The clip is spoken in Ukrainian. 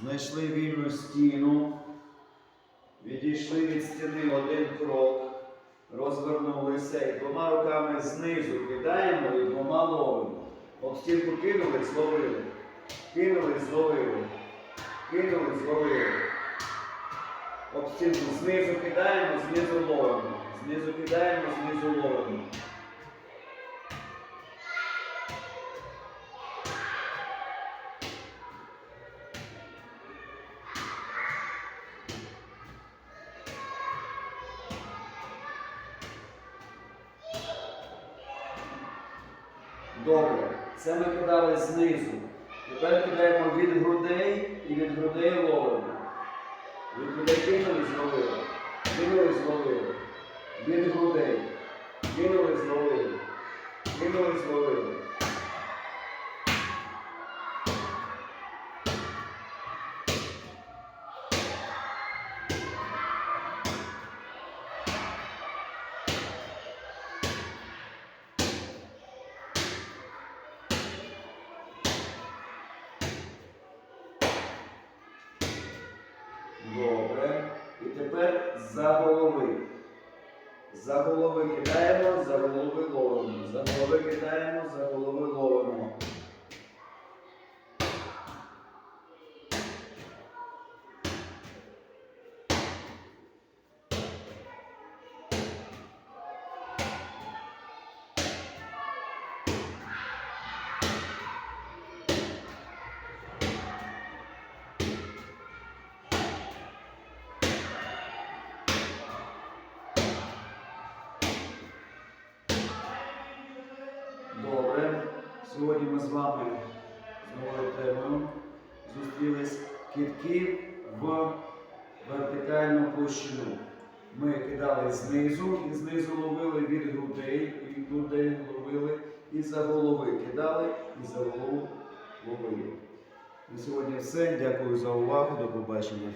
Знайшли вільну стіну, відійшли від стіни один крок, розвернулися і двома руками знизу кидаємо і двома ловимо. Об стінку кинули, зловили. Кинули, зловили. Кинули, зловили. Об стінку знизу кидаємо, знизу ловимо. Знизу кидаємо, знизу ловимо. Добре. Це ми кидали знизу. Тепер кидаємо від грудей і від грудей ловимо. Від грудей кинули, зловили. Кинули, зловили. Від грудей. Кинули, зловили. Кинули, зловили. За голови. За голови кидаємо, за голови ловимо. За голови кидаємо, за голови ловимо. Сьогодні ми з вами з новою темою зустрілись китки в вертикальну площину. Ми кидали знизу і знизу ловили від грудей, і від грудей ловили, і за голови кидали, і за голову ловили. На сьогодні все. Дякую за увагу. До побачення.